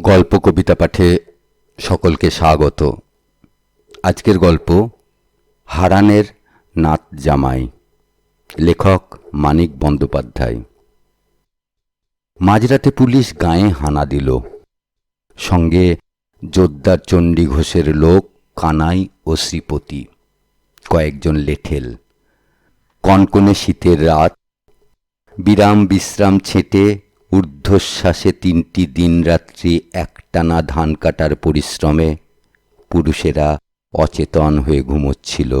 গল্প কবিতা পাঠে সকলকে স্বাগত। আজকের গল্প হারানের নাত জামাই, লেখক মানিক বন্দ্যোপাধ্যায়। মাঝরাতে পুলিশ গায়ে হানা দিল। সঙ্গে জোদ্দার চণ্ডী ঘোষের লোক, কানাই ও শ্রীপতি, কয়েকজন লেঠেল। কনকনে শীতের রাত বিরাম বিশ্রাম ছেটে ঊর্ধ্বশ্বাসে তিনটি দিনরাত্রি একটানা ধান কাটার পরিশ্রমে। পুরুষেরা অচেতন হয়ে ঘুমোচ্ছিল।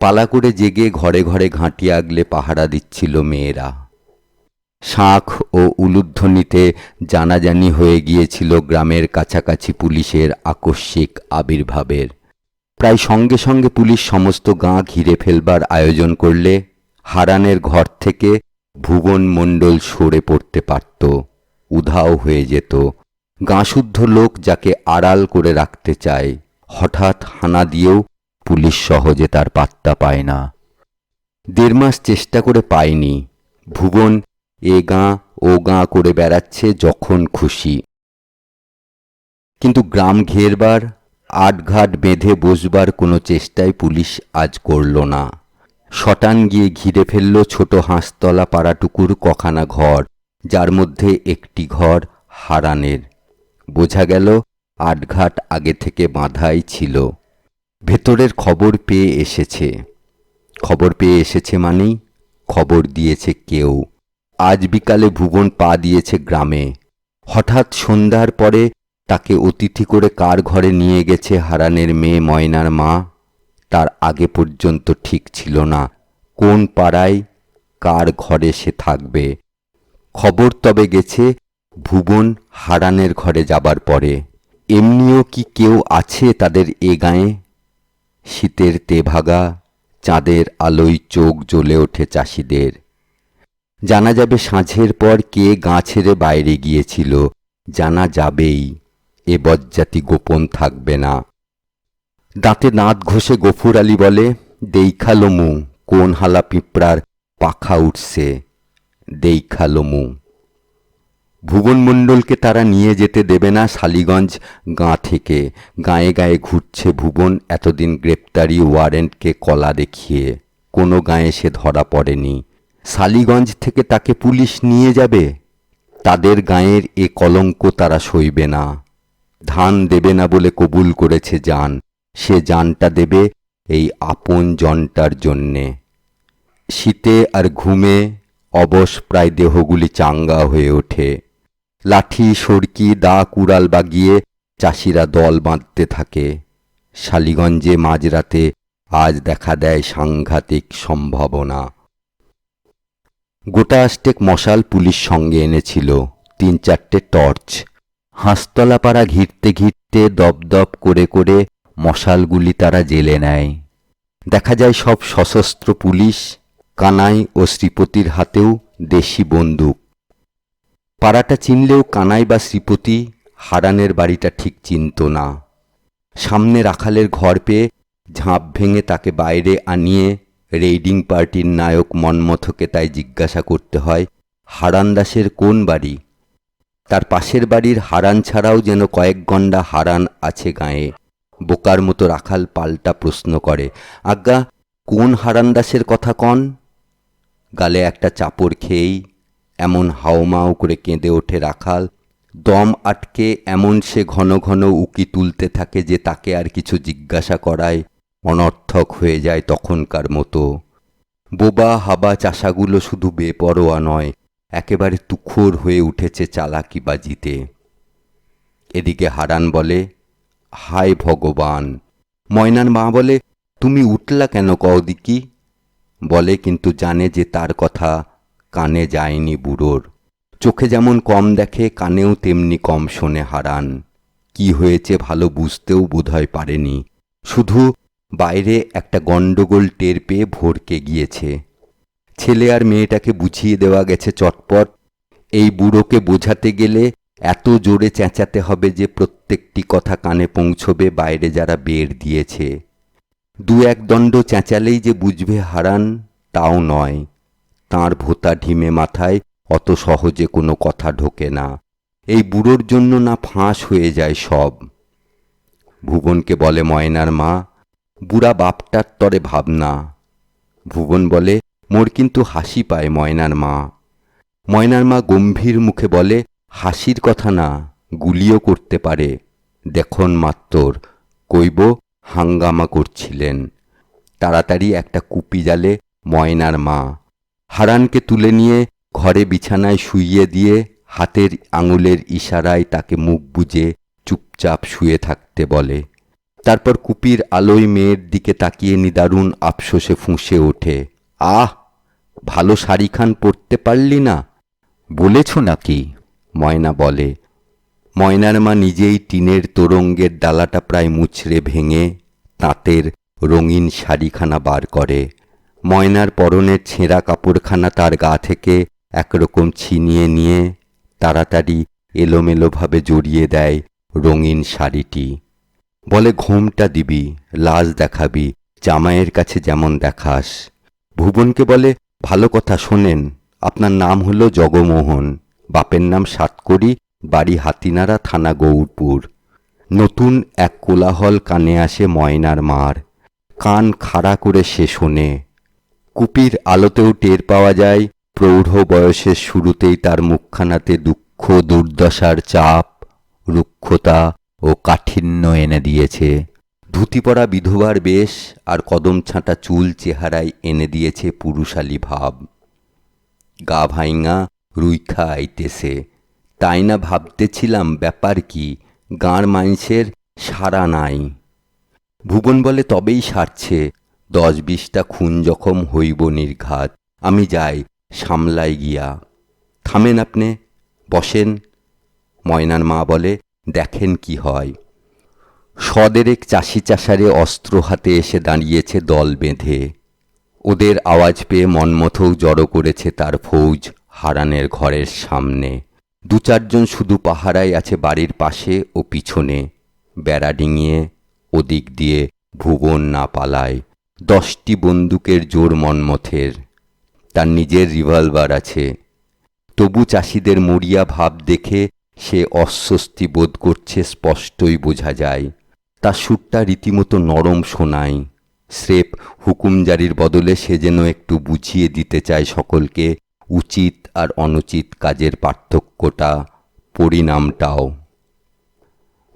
পালা করে জেগে ঘরে ঘরে ঘাঁটি আগলে পাহারা দিচ্ছিল মেয়েরা। শাঁখ ও উলুধ্বনিতে জানাজানি হয়ে গিয়েছিল গ্রামের কাছাকাছি পুলিশের আকস্মিক আবির্ভাবের। প্রায় সঙ্গে সঙ্গে পুলিশ সমস্ত গাঁ ঘিরে ফেলবার আয়োজন করলে হারানের ঘর থেকে ভুবন মণ্ডল সরে পড়তে পারত। উধাও হয়ে যেত। গাঁশুদ্ধ লোক যাকে আড়াল করে রাখতে চায়, হঠাৎ হানা দিয়েও পুলিশ সহজে তার পাত্তা পায় না। দেড় মাস চেষ্টা করে পায়নি। ভুবন এ গাঁ ও গাঁ করে বেড়াচ্ছে যখন খুশি। কিন্তু গ্রাম ঘেরবার, আটঘাট বেঁধে বসবার কোনো চেষ্টাই পুলিশ আজ করল না। শটান গিয়ে ঘিরে ফেলল ছোট হাঁসতলা পাড়াটুকুর কখানা ঘর। যার মধ্যে একটি ঘর হারানের। বোঝা গেল, আটঘাট আগে থেকে বাঁধাই ছিল। ভেতরের খবর পেয়ে এসেছে। খবর পেয়ে এসেছে মানেই খবর দিয়েছে কেউ। আজ বিকালে ভুবন পা দিয়েছে গ্রামে। হঠাৎ সন্ধ্যার পরে তাকে অতিথি করে কার ঘরে নিয়ে গেছে হারানের মেয়ে ময়নার মা? তার আগে পর্যন্ত ঠিক ছিল না। কোন পাড়ায় কার ঘরে সে থাকবে? খবর তবে গেছে, ভুবন হারানের ঘরে যাবার পরে। এমনিও কি কেউ আছে তাদের এ গায়ে? শীতের তেভাগা চাঁদের আলোয় চোখ জ্বলে ওঠে চাষিদের। জানা যাবে সাঁঝের পর কে গা ছেড়ে বাইরে গিয়েছিল, জানা যাবেই, এ বজ্জাতি গোপন থাকবে না। দাঁতে দাঁত ঘষে গফুর আলী বলে দেইখালমু কোন হালা পিঁপড়ার পাখা উঠছে? দেইখালমু। ভুবন মণ্ডলকে তারা নিয়ে যেতে দেবে না শালিগঞ্জ গাঁ থেকে। গায়ে গায়ে ঘুরছে ভুবন, এতদিন গ্রেপ্তারি ওয়ারেন্টকে কলা দেখিয়ে। কোনো গায়ে সে ধরা পড়েনি। শালিগঞ্জ থেকে তাকে পুলিশ নিয়ে যাবে? তাদের গায়ের এ কলঙ্ক তারা সইবে না। ধান দেবে না বলে কবুল করেছে যান। সে জানটা দেবে এই আপন জনটার জন্যে। শীতে আর ঘুমে অবশ প্রায় দেহগুলি চাঙ্গা হয়ে ওঠে। লাঠি, সরকি দা কুড়াল বাগিয়ে চাষিরা দল বাঁধতে থাকে। শালিগঞ্জে মাঝরাতে আজ দেখা দেয় সাংঘাতিক সম্ভাবনা। গোটা আষ্টেক মশাল পুলিশ সঙ্গে এনেছিল। তিন চারটে টর্চ। হাঁসতলা পাড়া ঘিরতে ঘিরতে দপদপ করে করে মশালগুলি তারা জেলে নেয়। দেখা যায় সব সশস্ত্র পুলিশ কানাই ও শ্রীপতির হাতেও দেশি বন্দুক। পাড়াটা চিনলেও কানাই বা শ্রীপতি হারানের বাড়িটা ঠিক চিনত না। সামনে রাখালের ঘর পেয়ে ঝাঁপ ভেঙে তাকে বাইরে আনিয়ে রেইডিং পার্টির নায়ক মন্মথকে তাই জিজ্ঞাসা করতে হয়, হারান দাসের কোন বাড়ি? তার পাশের বাড়ির হারান ছাড়াও যেন কয়েক গণ্ডা হারান আছে গায়ে। বোকার মতো রাখাল পাল্টা প্রশ্ন করে, আজ্ঞা, কোন হারান দাসের কথা কন? গালে একটা চাপড় খেয়েই, এমন হাওমাও করে কেঁদে ওঠে রাখাল। দম আটকে এমন সে ঘন ঘন উকি তুলতে থাকে যে তাকে আর কিছু জিজ্ঞাসা করায়, অনর্থক হয়ে যায় তখনকার মতো। বোবা হাবা চাষাগুলো শুধু বেপরোয়া নয়, একেবারে তুখোর হয়ে উঠেছে চালাকিবাজিতে এদিকে হারান বলে, হায় ভগবান। ময়নার মা বলে, তুমি উঠলা কেন কওদিকি বলে, কিন্তু জানে যে তার কথা কানে যায়নি বুড়োর। চোখে যেমন কম দেখে, কানেও তেমনি কম শোনে হারান। কি হয়েছে ভালো বুঝতেও বোধহয় পারেনি। শুধু বাইরে একটা গণ্ডগোল টের পেয়ে ভরকে গিয়েছে। ছেলে আর মেয়েটাকে বুঝিয়ে দেওয়া গেছে চটপট। এই বুড়োকে বোঝাতে গেলে এত জোরে চেঁচাতে হবে যে প্রত্যেকটি কথা কানে পৌঁছবে, বাইরে যারা বের দিয়েছে। দু এক দণ্ড চেঁচালেই যে বুঝবে হারান, তাও নয়। তাঁর ভোতা ঢিমে মাথায়, অত সহজে কোনো কথা ঢোকে না। এই বুড়োর জন্য না ফাঁস হয়ে যায় সব। ভুবনকে বলে ময়নার মা, বুড়া বাপটার তরে ভাবনা। ভুবন বলে, মোর কিন্তু হাসি পায় ময়নার মা। ময়নার মা গম্ভীর মুখে বলে, হাসির কথা না, গুলিও করতে পারে। দেখুন মাত্তর, কইব হাঙ্গামা করছিলেন। তাড়াতাড়ি একটা কুপি জালে ময়নার মা। হারানকে তুলে নিয়ে ঘরে বিছানায় শুইয়ে দিয়ে হাতের আঙুলের ইশারায় তাকে মুখ বুজে চুপচাপ শুয়ে থাকতে বলে। তারপর কুপির আলোয় মেয়ের দিকে তাকিয়ে নিদারুণ আফসোসে ফুঁসে ওঠে। আহ, ভালো শাড়িখান পরতে পারলি না। বলেছ নাকি? ময়না বলে। ময়নার মা নিজেই টিনের তোরঙ্গের ডালাটা প্রায় মুচড়ে ভেঙে তাঁতের রঙিন শাড়িখানা বার করে। ময়নার পরনের ছেঁড়া কাপড়খানা তার গা থেকে একরকম ছিনিয়ে নিয়ে তাড়াতাড়ি এলোমেলোভাবে জড়িয়ে দেয় রঙিন শাড়িটি। বলে, ঘোমটা দিবি, লাজ দেখাবি, জামাইয়ের কাছে যেমন দেখাস। ভুবনকে বলে, ভালো কথা শোনেন, আপনার নাম হলো জগমোহন, বাপের নাম সাতকড়ি বাড়ি হাতিনারা থানা গৌরপুর। নতুন এক কোলাহল কানে আসে ময়নার মার। কান খাড়া করে সে শোনে। কুপির আলোতেও টের পাওয়া যায়, প্রৌঢ় বয়সের শুরুতেই তার মুখখানাতে দুঃখ, দুর্দশার চাপ, রুক্ষতা ও কাঠিন্য এনে দিয়েছে। ধুতি পরা বিধবার বেশ আর কদম ছাঁটা চুল চেহারায় এনে দিয়েছে পুরুষালী ভাব। গা ভাইঙা, রুইখা আইতেছে। তাই না ভাবতেছিলাম ব্যাপার কি গাঁর মাইন্সের সারা নাই। ভুবন বলে তবেই সারছে, দশ বিশটা খুন জখম হইব নির্ঘাত, আমি যাই সামলাই গিয়া। থামেন আপনি, বসেন, ময়নার মা বলে, দেখেন কি হয়। সদেরেক চাষি চাষারে অস্ত্র হাতে এসে দাঁড়িয়েছে দল বেঁধে। ওদের আওয়াজ পেয়ে মনমথও জড়ো করেছে তার ফৌজ হারানের ঘরের সামনে। দু চারজন শুধু পাহারায় আছে বাড়ির পাশে ও পিছনে। বেড়া ডিঙিয়ে, ওদিক দিয়ে ভুবন না পালায়। দশটি বন্দুকের জোর মনমথের। তার নিজের রিভলভার আছে। তবু চাষিদের মরিয়া ভাব দেখে সে অস্বস্তি বোধ করছে, স্পষ্টই বোঝা যায়। তার সুরটা রীতিমতো নরম শোনায়। স্রেফ হুকুম জারির বদলে সে যেন একটু বুঝিয়ে দিতে চায় সকলকে, উচিত আর অনুচিত কাজের পার্থক্যটা, পরিণামটাও।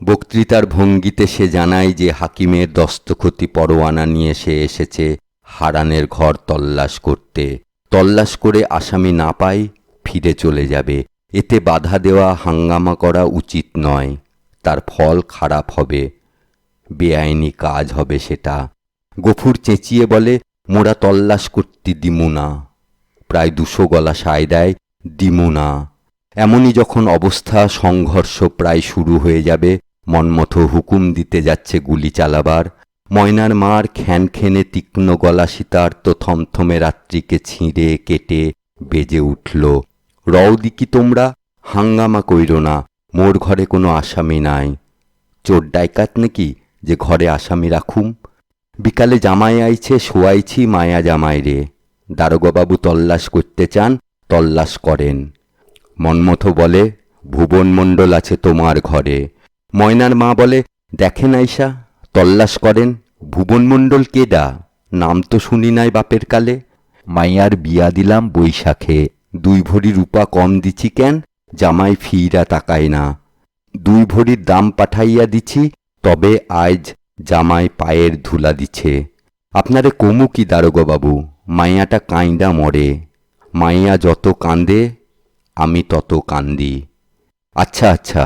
বক্তৃতার ভঙ্গিতে সে জানায় যে হাকিমের দস্তখতি পরোয়ানা নিয়ে সে এসেছে হারানের ঘর তল্লাশ করতে। তল্লাশ করে আসামি না পায়, ফিরে চলে যাবে। এতে বাধা দেওয়া, হাঙ্গামা করা উচিত নয়। তার ফল খারাপ হবে। বেআইনি কাজ হবে সেটা। গফুর চেঁচিয়ে বলে, মোরা তল্লাশ করতে দিমু না। প্রায় দুশো গলা সায় দেয় দিমু না এমনই যখন অবস্থা, সংঘর্ষ প্রায় শুরু হয়ে যাবে, মনমথ হুকুম দিতে যাচ্ছে গুলি চালাবার। ময়নার মার খ্যানখ্যানে তীক্ষ্ণ গলা শীতার্ত থমথমে রাত্রিকে ছিঁড়ে কেটে বেজে উঠল। রও দিকি তোমরা, হাঙ্গামা কইর না, মোর ঘরে কোনো আসামি নাই। চোর ডাইকাত নাকি যে ঘরে আসামি রাখুম? বিকালে জামাই আইছে, শোয়াইছি মায়া জামাই রে দারোগাবাবু তল্লাশ করতে চান, তল্লাশ করেন। মন্মথ বলে, ভুবন মণ্ডল আছে তোমার ঘরে। ময়নার মা বলে, দেখেন আইসা তল্লাশ করেন। ভুবন মণ্ডল কেডা? নাম তো শুনি নাই বাপের কালে। মাইয়ার বিয়া দিলাম বৈশাখে। দুই ভরি রূপা কম দিছি কেন? জামাই ফিরা তাকায় না। দুই ভরির দাম পাঠাইয়া দিছি, তবে আজ জামাই পায়ের ধুলা দিছে। আপনারে কমু কি দারোগবাবু? মাইয়াটা কাইন্দা মরে, মাইয়া যত কান্দে, আমি তত কান্দি। আচ্ছা আচ্ছা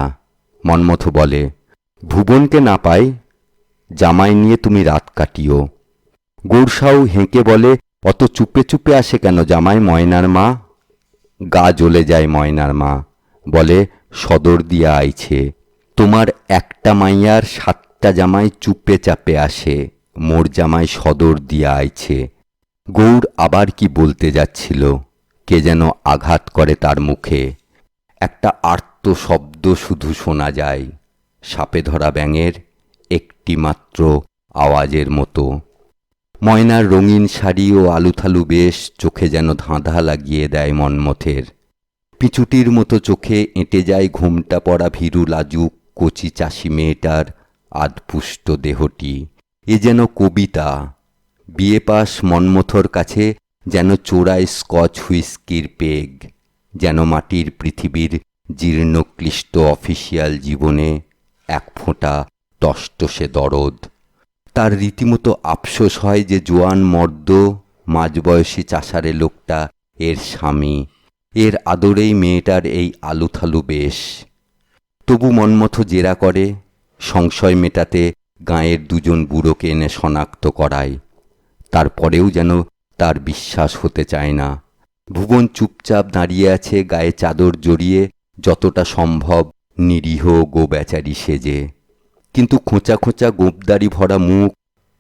মন্মথ বলে, ভুবনকে না পাই, জামাই নিয়ে তুমি রাত কাটিও। গৌরসাউ হেঁকে বলে, অত চুপে চুপে আসে কেন জামাই ময়নার মা? গা জ্বলে যায় ময়নার মা, বলে, সদর দিয়া আইছে। তোমার একটা মাইয়ার সাতটা জামাই চুপে চাপে আসে, মোর জামাই সদর দিয়া আইছে। গৌর আবার কি বলতে যাচ্ছিল? কে যেন আঘাত করে তার মুখে। একটা আর্ত শব্দ শুধু শোনা যায়। সাপে ধরা ব্যাঙের একটি মাত্র আওয়াজের মতো। ময়নার রঙিন শাড়ি ও আলুথালু বেশ চোখে যেন ধাঁধা লাগিয়ে দেয় মন্মথের। পিচুটির মতো চোখে এঁটে যায় ঘুমটা পড়া ভীরু লাজুক কচি চাষি মেয়েটার আধপুষ্ট দেহটি। এ যেন কবিতা। বিয়ে পাস মন্মথর কাছে যেন চোরাই স্কচ হুইস্কির পেগ, যেন মাটির পৃথিবীর জীর্ণ ক্লিষ্ট অফিসিয়াল জীবনে এক ফোঁটা টসটসে দরদ। তার রীতিমতো আফসোস হয় যে জোয়ান মর্দ, মাঝবয়সী চাষারে লোকটা এর স্বামী, এর আদরেই মেয়েটার এই আলুথালু বেশ। তবু মন্মথ জেরা করে, সংশয় মেটাতে গাঁয়ের দুজন বুড়োকে এনে শনাক্ত করায়। তারপরেও যেন তার বিশ্বাস হতে চায় না। ভুবন চুপচাপ দাঁড়িয়ে আছে গায়ে চাদর জড়িয়ে, যতটা সম্ভব নিরীহ গো বেচারি সেজে। কিন্তু খোঁচা খোঁচা গোপদারি ভরা মুখ,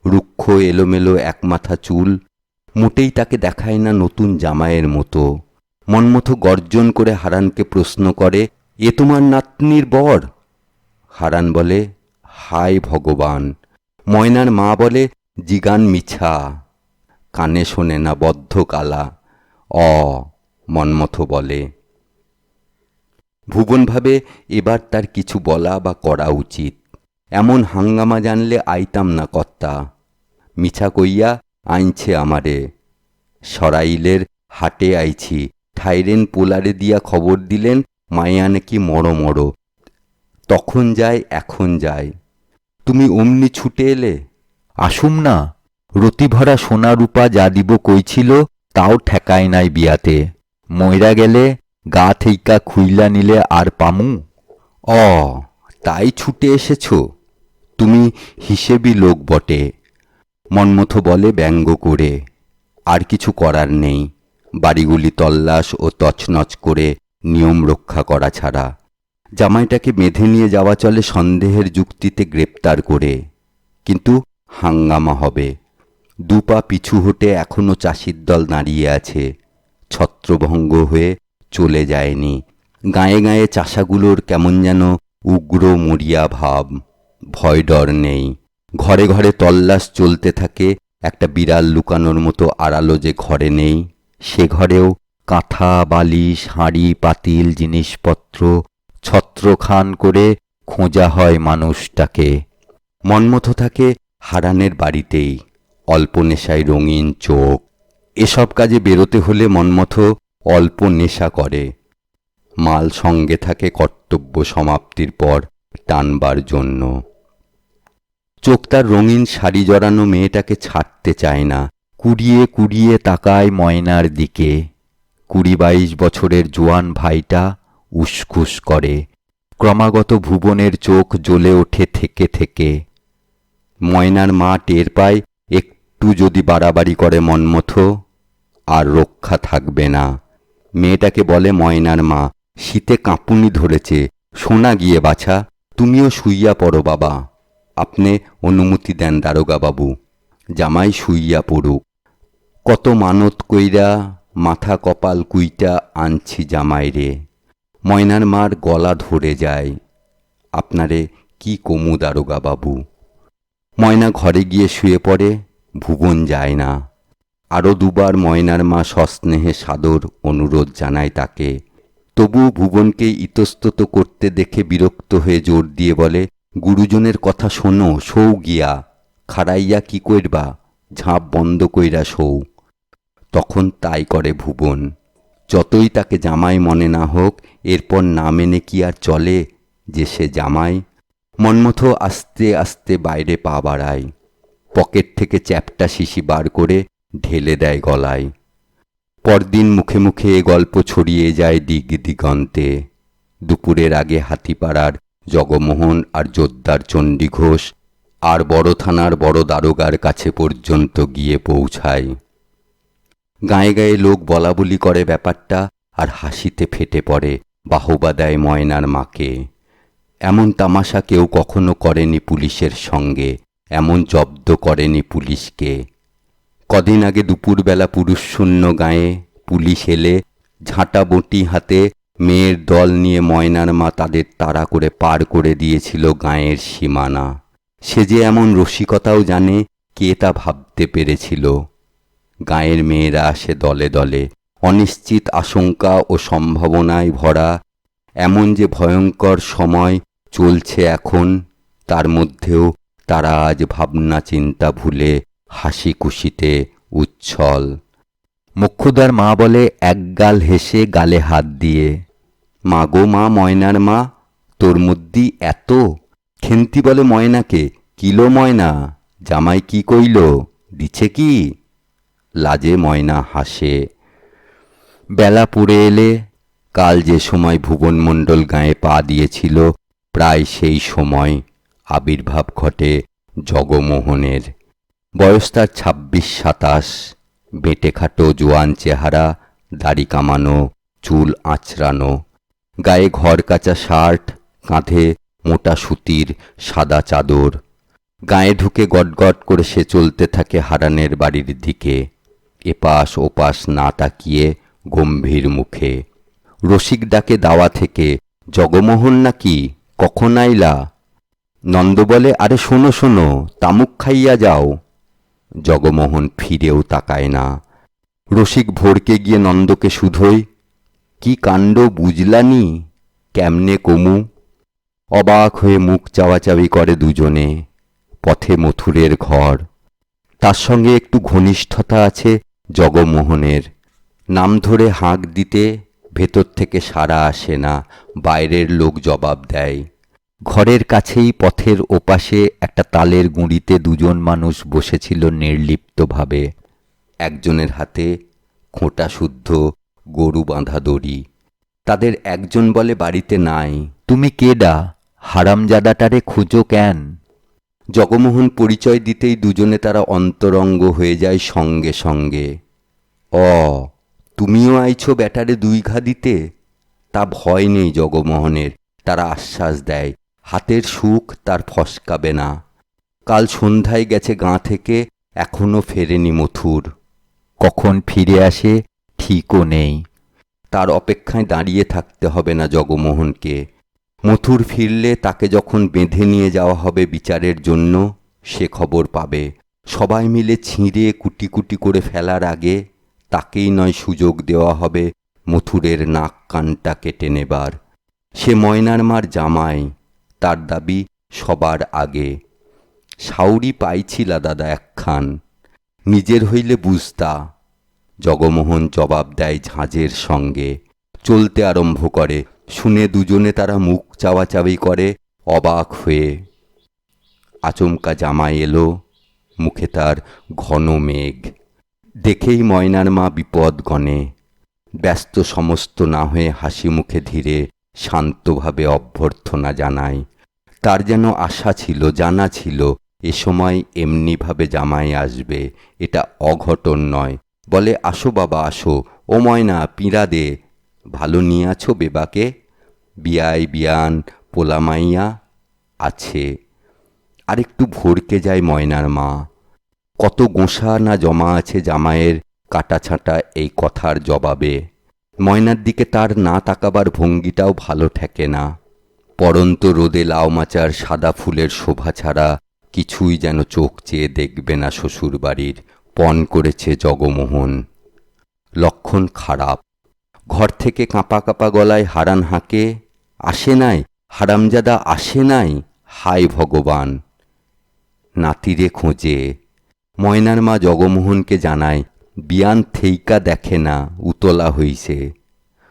রুক্ষ এলোমেলো একমাথা চুল, মোটেই তাকে দেখায় না নতুন জামাইয়ের মতো। মনমথ গর্জন করে হারানকে প্রশ্ন করে, এ তোমার নাতনির বর? হারান বলে, হায় ভগবান। ময়নার মা বলে জিগান মিছা, কানে শোনে না বদ্ধ কালা, অ, মন্মথ বলে। ভুবন ভাবে এবার তার কিছু বলা বা করা উচিত। এমন হাঙ্গামা জানলে আইতাম না কর্তা। মিছা কইয়া আইনছে আমারে। সরাইলের হাটে আইছি। ঠাইরেন পোলারে দিয়া খবর দিলেন, মায়া নাকি মরো মরো। তখন যায়, এখন যায়। তুমি অমনি ছুটে এলে? আসুম না, রতিভরা সোনা রূপা যা দিব কইছিল তাও ঠেকায় নাই বিয়াতে। ময়রা গেলে গা থেইকা খুইলা নিলে আর পামু? অ, তাই ছুটে এসেছ। তুমি হিসেবি লোক বটে। মন্মথ বলে ব্যঙ্গ করে। আর কিছু করার নেই। বাড়িগুলি তল্লাশ ও তছনছ করে নিয়ম রক্ষা করা ছাড়া। জামাইটাকে বেঁধে নিয়ে যাওয়া চলে সন্দেহের যুক্তিতে গ্রেপ্তার করে। কিন্তু হাঙ্গামা হবে। দুপা পিছু হটে এখনও চাষির দল দাঁড়িয়ে আছে। ছত্রভঙ্গ হয়ে চলে যায়নি। গায়ে গায়ে চাষাগুলোর কেমন যেন উগ্র মরিয়া ভাব। ভয় ডর নেই। ঘরে ঘরে তল্লাশ চলতে থাকে, একটা বিড়াল লুকানোর মতো আড়ালো যে ঘরে নেই। সে ঘরেও কাঁথা, বালিশ, হাঁড়ি, পাতিল, জিনিসপত্র, ছত্রখান করে খোঁজা হয় মানুষটাকে। মন্মথ থাকে হারানের বাড়িতেই অল্প নেশায় রঙিন চোখ, এসব কাজে বেরোতে হলে মনমথ অল্প নেশা করে। মাল সঙ্গে থাকে কর্তব্য সমাপ্তির পর টানবার জন্য। চোখ তার রঙিন শাড়ি জড়ানো মেয়েটাকে ছাড়তে চায় না। কুড়িয়ে কুড়িয়ে তাকায় ময়নার দিকে। কুড়ি বাইশ বছরের জোয়ান ভাইটা উসখুস করে। ক্রমাগত ভুবনের চোখ জ্বলে ওঠে থেকে থেকে। ময়নার মা টের পায়, একটু যদি বাড়াবাড়ি করে মন্মথ আর রক্ষা থাকবে না। মেয়েটাকে বলে ময়নার মা, শীতে কাঁপুনি ধরেছে শোনা গিয়ে বাছা, তুমিও শুইয়া পড়ো বাবা। আপনি অনুমতি দেন দারোগা বাবু জামাই শুইয়া পড়ুক। কত মানত কইরা মাথা কপাল কুইটা আনছি জামাইরে ময়নার মার গলা ধরে যায়। আপনারে কি কমু দারোগা বাবু ময়না ঘরে গিয়ে শুয়ে পড়ে, ভুবন যায় না। আরও দুবার ময়নার মা সস্নেহে সাদর অনুরোধ জানায় তাকে। তবু ভুবনকে ইতস্তত করতে দেখে বিরক্ত হয়ে জোর দিয়ে বলে, গুরুজনের কথা শোনো সৌ গিয়া। খাড়াইয়া কি করবা ঝাঁপ বন্ধ কইরা সৌ তখন তাই করে ভুবন। যতই তাকে জামাই মনে না হোক, এরপর না মেনে কি আর চলে যে সে জামাই? মন্মথ আস্তে আস্তে বাইরে পা বাড়ায়। পকেট থেকে চ্যাপটা শিশি বার করে ঢেলে দেয় গলায়। পরদিন মুখে মুখে এ গল্প ছড়িয়ে যায় দিগ দিগন্তে। দুপুরের আগে হাতিপাড়ার জগমোহন আর জোদ্দার চণ্ডী ঘোষ আর বড় থানার বড় দারোগার কাছে পর্যন্ত গিয়ে পৌঁছায়। গায়ে গায়ে লোক বলা বলি করে ব্যাপারটা আর হাসিতে ফেটে পড়ে, বাহবা দেয় ময়নার মাকে। এমন তামাশা কেউ কখনো করেনি পুলিশের সঙ্গে, এমন জব্দ করেনি পুলিশকে। কদিন আগে দুপুরবেলা পুরুষশূন্য গায়ে পুলিশ এলে ঝাঁটা বটি হাতে মেয়ের দল নিয়ে ময়নার মা তাদের তাড়া করে পার করে দিয়েছিল গাঁয়ের সীমানা। সে যে এমন রসিকতাও জানে, কে তা ভাবতে পেরেছিল। গাঁয়ের মেয়েরা আসে দলে দলে। অনিশ্চিত আশঙ্কা ও সম্ভাবনায় ভরা, এমন যে ভয়ঙ্কর সময় চলছে এখন। তার মধ্যেও তারা আজ ভাবনা চিন্তা ভুলে হাসি খুশিতে উচ্ছল। মোক্ষদার মা বলে একগাল হেসে গালে হাত দিয়ে। মা গো মা ময়নার মা, তোর মধ্যে এত? খেন্তি বলে ময়নাকে, কিলো ময়না? জামাই কি কইল? দিছে কি? লাজে ময়না হাসে। বেলা পুড়ে এলে কাল যে সময় ভুবনমণ্ডল গায়ে পা দিয়েছিল প্রায় সেই সময় আবির্ভাব ঘটে জগমোহনের। বয়স তার ছাব্বিশ সাতাশ। বেঁটেখাটো জোয়ান চেহারা, দাড়ি কামানো, চুল আঁচড়ানো, গায়ে ঘর কাচা শার্ট, কাঁধে মোটা সুতির সাদা চাদর। গায়ে ঢুকে গটগট করে সে চলতে থাকে হারানের বাড়ির দিকে। এপাশ ওপাশ না তাকিয়ে গম্ভীর মুখে। রসিক ডাকে দাওয়া থেকে, জগমোহন নাকি? কখন আইলা নন্দ বলে, আরে শোনো শোনো, তামুক খাইয়া যাও। জগমোহন ফিরেও তাকায় না। রসিক ভোরকে গিয়ে নন্দকে শুধোই, কি কাণ্ড বুঝলানি কেমনে কমু? অবাক হয়ে মুখ চাওয়াচাওয়ি করে দুজনে, পথে মথুরের ঘর। তার সঙ্গে একটু ঘনিষ্ঠতা আছে জগমোহনের। নাম ধরে হাঁক দিতে ভেতর থেকে সাড়া আসে না, বাইরের লোক জবাব দেয়। ঘরের কাছেই পথের ওপাশে একটা তালের গুঁড়িতে দুজন মানুষ বসেছিল নির্লিপ্তভাবে। একজনের হাতে খোঁটা শুদ্ধ গরু বাঁধা দড়ি। তাদের একজন বলে, বাড়িতে নাই। তুমি কেডা? হারামজাদাটারে খুঁজো কেন? জগমোহন পরিচয় দিতেই দুজনে তারা অন্তরঙ্গ হয়ে যায় সঙ্গে সঙ্গে। অ তুমিও আইছো ব্যাটারে দুই ঘা দিতে? তা ভয় নেই জগমোহনের, তারা আশ্বাস দেয়, হাতের সুখ তার ফসকাবে না। কাল সন্ধ্যায় গেছে গাঁ থেকে এখনও ফেরেনি মথুর। কখন ফিরে আসে, ঠিকও নেই। তার অপেক্ষায় দাঁড়িয়ে থাকতে হবে না জগমোহনকে। মথুর ফিরলে তাকে যখন বেঁধে নিয়ে যাওয়া হবে বিচারের জন্য, সে খবর পাবে। সবাই মিলে ছিঁড়ে কুটি কুটি করে ফেলার আগে তাকেই নয় সুযোগ দেওয়া হবে মথুরের নাক কানটা কেটে নেবার সে ময়নার মার জামাই, তার দাবি সবার আগে। সাউরি পাইছিলা দাদা একখান, নিজের হইলে বুঝতা। জগমোহন জবাব দেয় ঝাঁঝের সঙ্গে। চলতে আরম্ভ করে, শুনে দুজনে তারা মুখ চাওয়াচাওয়ি করে, অবাক হয়ে। আচমকা জামাই এলো, মুখে তার ঘন মেঘ। দেখেই ময়নার মা বিপদ গণে। ব্যস্ত সমস্ত না হয়ে হাসি মুখে ধীরে শান্তভাবে অভ্যর্থনা জানায়। তার যেন আশা ছিল, জানা ছিল, এ সময় এমনিভাবে জামাই আসবে, এটা অঘটন নয়। বলে, আসো বাবা, আসো। ও ময়না, পিঁড়া দে। ভালো নিয়ে আছো বেবাকে? বিয়াই বিয়ান, পোলামাইয়া আছে। আরেকটু ভরকে যায় ময়নার মা। কত গোঁসা না জমা আছে জামাইয়ের কাটাছাঁটা এই কথার জবাবে। ময়নার দিকে তার না তাকাবার ভঙ্গিটাও ভালো ঠেকে না। পরন্ত রোদে লাউ মাচার সাদা ফুলের শোভা ছাড়া কিছুই যেন চোখ চেয়ে দেখবে না শ্বশুরবাড়ির, পণ করেছে জগমোহন। লক্ষণ খারাপ। ঘর থেকে কাঁপা কাঁপা গলায় হারান হাঁকে, আসে নাই, হারামজাদা আসে নাই, হায় ভগবান। নাতিরে খোঁজে। ময়নার মা জগমোহনকে জানায়, বিয়ান থেইকা দেখে না, উতলা হইছে।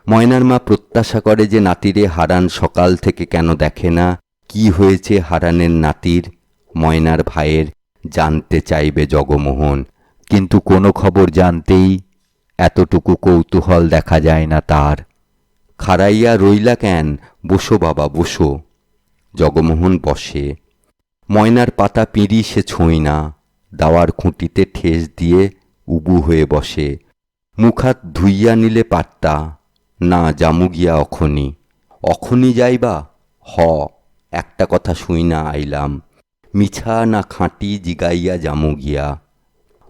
ময়নার মা প্রত্যাশা করে যে নাতিরে হারান সকাল থেকে কেন দেখে না, কি হয়েছে হারানের নাতির? ময়নার ভাইয়ের, জানতে চাইবে জগমোহন, কিন্তু কোনো খবর জানতেই এতটুকু কৌতূহল দেখা যায় না তার। খাড়াইয়া রইলা কেন? বসো বাবা, বসো। জগমোহন বসে। ময়নার পাতা পিঁড়ি সে ছোঁয় না। দাওয়ার খুঁটিতে ঠেস দিয়ে উবু হয়ে বসে। মুখাত ধুইয়া নিলে পারতা না জামু গিয়া অখনি। অখনি যাইবা? হ, একটা কথা শুই না, আইলাম। মিছা না খাঁটি জিগাইয়া জামু গিয়া।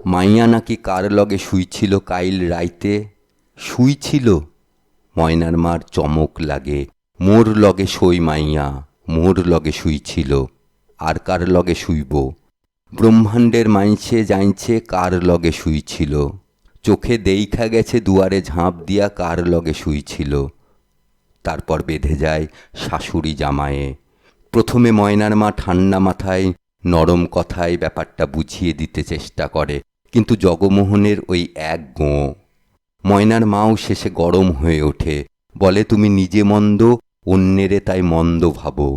মাইয়া নাকি কার লগে শুইছিল কাইল রাইতে? শুইছিল? ময়নার মার চমক লাগে। মোর লগে সই মাইয়া, মোর লগে শুইছিল। আর কার লগে শুইব? ব্রহ্মাণ্ডের মাইছে জাইছে কার লগে শুইছিল? চোখে দেইখা গেছে দুয়ারে ঝাঁপ দিয়া কার লগে শুইছিল? তারপর বেঁধে যায় শাশুড়ি জামায়ে প্রথমে ময়নার মা ঠান্ডা মাথায় নরম কথায় ব্যাপারটা বুঝিয়ে দিতে চেষ্টা করে, কিন্তু জগমোহনের ওই এক গোঁ। ময়নার মাও শেষে গরম হয়ে ওঠে, বলে, তুমি নিজে মন্দ, অন্যেরে তাই মন্দ ভাবো।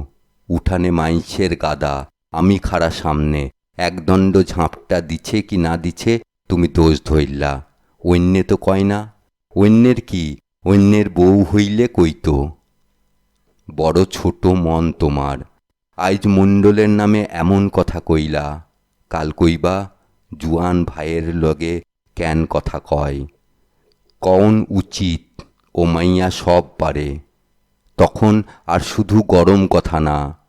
উঠানে মাইসের গাদা, আমি খাড়া সামনে। একদণ্ড ঝাঁপটা দিছে কি না দিছে তুমি দোষ ধরলা। অন্যে তো কয় না, অন্যের কি? অন্যের বউ হইলে কইতো বড় ছোট মন তোমার। আইজ মণ্ডলের নামে এমন কথা কইলা। কাল কইবা, জুয়ান ভাইয়ের লগে ক্যান কথা কয়? কন উচিত, ও মাইয়া সব পারে। তখন আর শুধু গরম কথা না।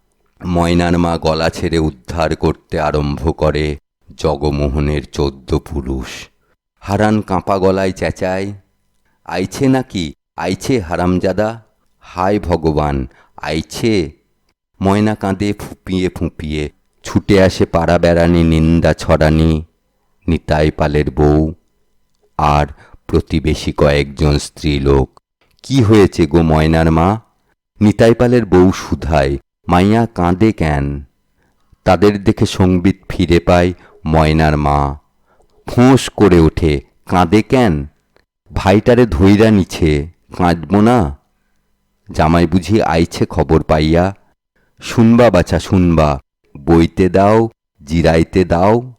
ময়নার মা গলা ছেড়ে উদ্ধার করতে আরম্ভ করে জগমোহনের চোদ্দ পুরুষ। হারান কাঁপা গলায় চেঁচায়, আইছে নাকি? আইছে হারামজাদা? হায় ভগবান, আইছে? ময়না কাঁদে ফুপিয়ে ফুপিয়ে, ছুটে আসে পাড়া বেড়ানি, নিন্দা ছড়ানি, নিতাই পালের বউ। আর প্রতিবেশী কয়েকজন স্ত্রীলোক। কি হয়েছে গো ময়নার মা? নিতাইপালের বউ সুধায় মাইয়া কাঁদে কেন? তাদের দেখে সংবিত ফিরে পায় ময়নার মা। ফোঁস করে ওঠে, কাঁদে কেন? ভাইটারে ধইরা নিছে, কাঁদব না? জামাই বুঝি আইছে খবর পাইয়া, শুনবা বাছা, শুনবা, বইতে দাও, জিরাইতে দাও।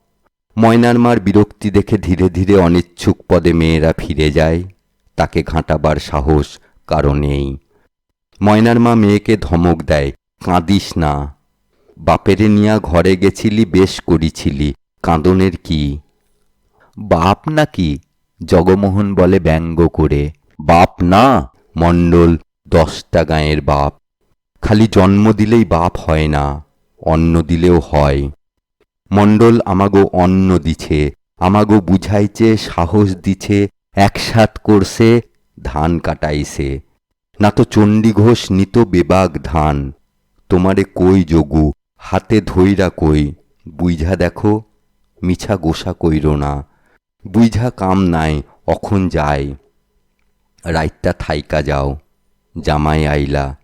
ময়নার মার বিরক্তি দেখে ধীরে ধীরে অনিচ্ছুক পদে মেয়েরা ফিরে যায়। তাকে ঘাঁটাবার সাহস কারও নেই। ময়নার মা মেয়েকে ধমক দেয় কাঁদিস না। বাপেরে নিয়া ঘরে গেছিলি, বেশ করিছিলি। কাঁদনের কি? বাপ নাকি? জগমোহন বলে ব্যঙ্গ করে। বাপ না, মণ্ডল, দশটা গাঁয়ের বাপ। খালি জন্ম দিলেই বাপ হয় না, অন্ন দিলেও হয়। মণ্ডল আমাগো অন্ন দিছে, আমাগো বুঝাইছে, সাহস দিছে, একসাথ করছে, ধান কাটাইছে। না তো চণ্ডী ঘোষ নিত বেবাগ ধান। তোমারে কই যোগু, হাতে ধইরা কই। বুইঝা দেখো, মিছা গোসা কইর না। বুইঝা কাম নাই, অখন যায় রাইতটা থাইকা যাও, জামাই আইলা।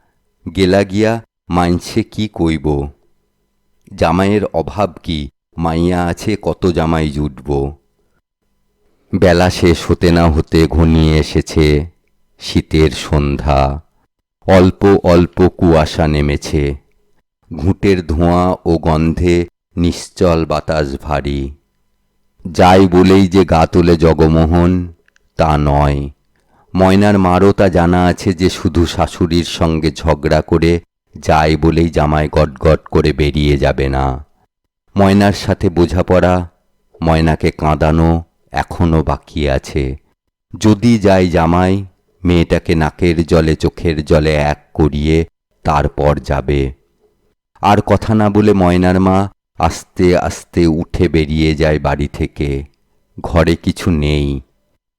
গেলা গিয়া মাইনছে কি কইব? জামাইয়ের অভাব কি? মাইয়া আছে কত জামাই জুটব? বেলা শেষ হতে না হতে ঘনিয়ে এসেছে শীতের সন্ধ্যা। অল্প অল্প কুয়াশা নেমেছে। ঘুঁটের ধোঁয়া ও গন্ধে নিশ্চল বাতাস ভারী। যাই বলেই যে গা তোলে জগমোহন, তা নয়। ময়নার মারও তা জানা আছে যে শুধু শাশুড়ির সঙ্গে ঝগড়া করে যাই বলেই জামাই গটগট করে বেরিয়ে যাবে না। ময়নার সাথে বোঝাপড়া, ময়নাকে কাঁদানো এখনও বাকি আছে। যদি যাই জামাই মেয়েটাকে নাকের জলে, চোখের জলে এক করিয়ে তারপর যাবে। আর কথা না বলে ময়নার মা আস্তে আস্তে উঠে বেরিয়ে যায় বাড়ি থেকে। ঘরে কিছু নেই।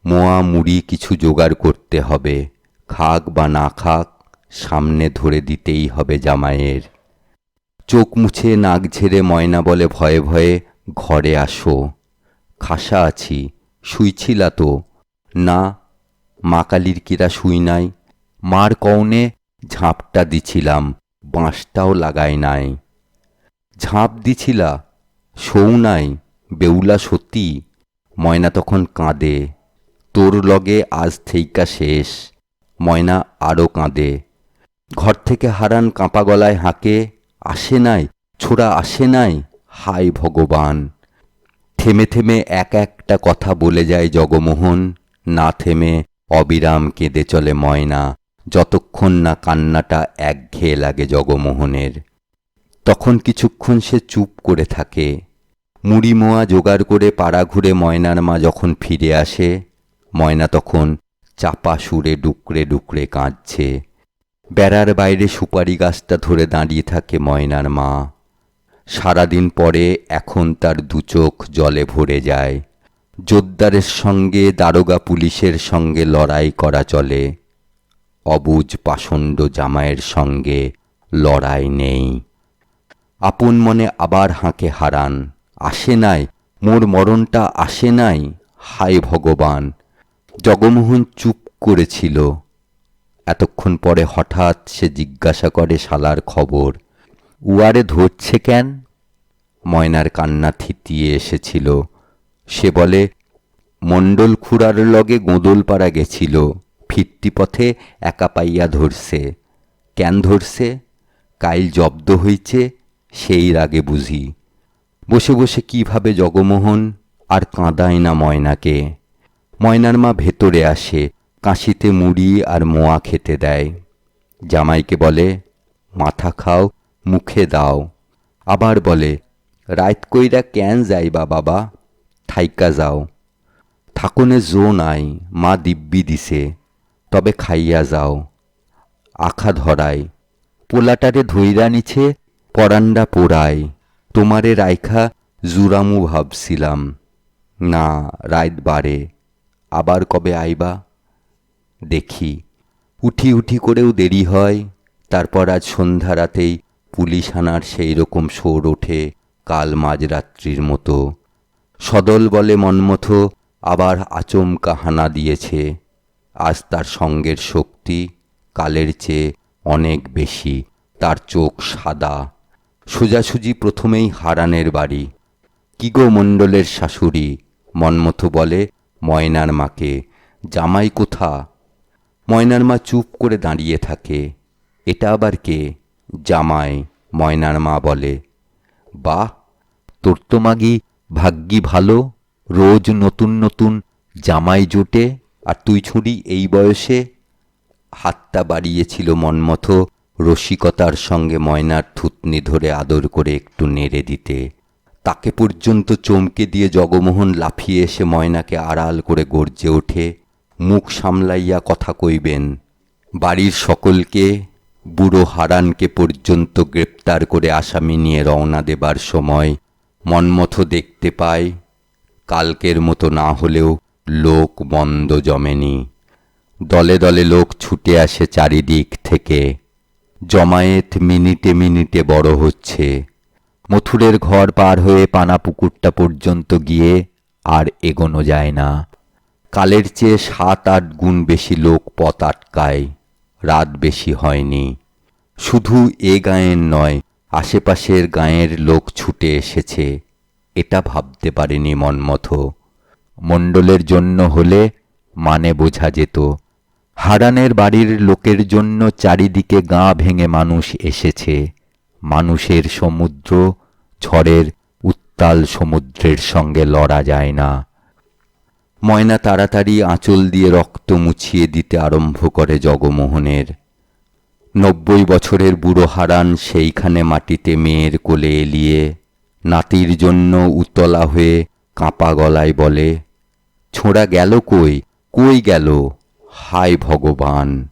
মোয়া মুড়ি কিছু জোগাড় করতে হবে। খাক বা না খাক, সামনে ধরে দিতেই হবে জামাইয়ের। চোখ মুছে নাক ঝেড়ে ময়না বলে, ভয়ে ভয়ে ঘরে আসো। খাসা আছি, শুইছিলা তো। না মা কালীর কিরা শুই নাই, মার কওনে ঝাঁপটা দিছিলাম, বাঁশটাও লাগাই নাই। ঝাঁপ দিছিলা শৌ নাই, বেউলা সতী, ময়না তখন কাঁদে, তোর লগে আজ থেইকা শেষ, ময়না আরও কাঁদে। ঘর থেকে হারান কাঁপা গলায় হাঁকে, আসে নাই, ছোড়া আসে নাই হাই ভগবান। থেমে থেমে এক একটা কথা বলে যায় জগমোহন, না থেমে অবিরাম কেঁদে চলে ময়না, যতক্ষণ না কান্নাটা একঘেয়ে লাগে জগমোহনের। তখন কিছুক্ষণ সে চুপ করে থাকে। মুড়ি মোয়া জোগাড় করে পাড়া ঘুরে ময়নার মা যখন ফিরে আসে, ময়না তখন চাপা সুরে ডুকরে ডুকরে কাঁদছে। বেড়ার বাইরে সুপারি গাছটা ধরে দাঁড়িয়ে থাকে ময়নার মা। সারাদিন পরে এখন তার দুচোখ জলে ভরে যায়। জোদ্দারের সঙ্গে, দারোগা পুলিশের সঙ্গে লড়াই করা চলে। অবুজ পাষণ্ড জামাইয়ের সঙ্গে লড়াই নেই। আপন মনে আবার হাঁকে হারান। আসে নাই। মোর মরণটা আসে নাই। হায় ভগবান! জগমোহন চুপ করেছিল। এতক্ষণ পরে হঠাৎ সে জিজ্ঞাসা করে শালার খবর। উয়ারে ধরছে কেন? ময়নার কান্না থিতিয়ে এসেছিল। সে বলে, মণ্ডল খুড়ার লগে গোঁদলপাড়া গেছিল, ফিরতি পথে একা পাইয়া ধরছে। কেন ধরছে? কাইল জব্দ হইছে, সেই রাগে বুঝি। বসে বসে কীভাবে জগমোহন, আর কাঁদায় না ময়নাকে। ময়নার মা ভেতরে আসে, কাশিতে মুড়ি আর মোয়া খেতে দেয়। জামাইকে বলে, মাথা খাও, মুখে দাও। আবার বলে, রাত কইরা ক্যান যাইবা বাবা? থাইকা যাও থাকুনে জো নাই, মা দিব্যি দিছে, তবে খাইয়া যাও। আখা ধরায়, পোলাটারে ধইরা নিছে পরান্ডা পোড়ায়। তোমারে রাইখা জুরামু ভাবছিলাম। না রাত বাড়ে, আবার কবে আইবা? দেখি। উঠি উঠি করেও দেরি হয়, তারপর আজ সন্ধ্যা রাতেই পুলিশ আনার সেই রকম সোর ওঠে কাল মাঝরাত্রির মতো। সদল বলে মন্মথ, আবার আচমকা হানা দিয়েছে। আজ তার সঙ্গের শক্তি কালের চেয়ে অনেক বেশি, তার চোখ সাদা। সোজাসুজি প্রথমেই হারানের বাড়ি। কি গো মণ্ডলের শাশুড়ি? মন্মথ বলে, ময়নার মাকে, জামাই কোথা? ময়নার মা চুপ করে দাঁড়িয়ে থাকে। এটা আবার কে? জামাই, ময়নার মা বলে, বাহ, তোর তো মাগি ভাগ্যি ভালো, রোজ নতুন নতুন জামাই জোটে, আর তুই ছুরি এই বয়সে। হাতটা বাড়িয়েছিল মনমথ, রসিকতার সঙ্গে ময়নার থুতনি ধরে আদর করে একটু নেড়ে দিতে। তাকে পর্যন্ত চমকে দিয়ে জগমোহন লাফিয়ে এসে ময়নাকে আড়াল করে গর্জে ওঠে। মুখ সামলাইয়া কথা কইবেন, বাড়ির সকলকে, বুড়ো হারানকে পর্যন্ত গ্রেপ্তার করে আসামি নিয়ে রওনা দেবার সময় মন্মথ দেখতে পায় কালকের মতো না হলেও লোক মন্দ জমেনি। দলে দলে লোক ছুটে আসে চারিদিক থেকে। জমায়েত মিনিটে মিনিটে বড় হচ্ছে। মথুরের ঘর পার হয়ে পানা পুকুরটা পর্যন্ত গিয়ে আর এগোনো যায় না। কালের চেয়ে সাত আট গুণ বেশি লোক পথ আটকায়। রাত বেশি হয়নি। শুধু এ গায়ের নয় আশেপাশের গাঁয়ের লোক ছুটে এসেছে। এটা ভাবতে পারেনি মনমথ। মণ্ডলের জন্য হলে মানে বোঝা যেত। হারানের বাড়ির লোকের জন্য চারিদিকে গাঁ ভেঙে মানুষ এসেছে। মানুষের সমুদ্র, ঝড়ের উত্তাল সমুদ্রের সঙ্গে লড়া যায় না। ময়না তাড়াতাড়ি আঁচল দিয়ে রক্ত মুছিয়ে দিতে আরম্ভ করে জগমোহনের। নব্বই বছরের বুড়ো হারান সেইখানে মাটিতে মেয়ের কোলে এলিয়ে নাতির জন্য উতলা হয়ে কাঁপা গলায় বলে, ছোঁড়া গেল কই? কই গেল? হায় ভগবান!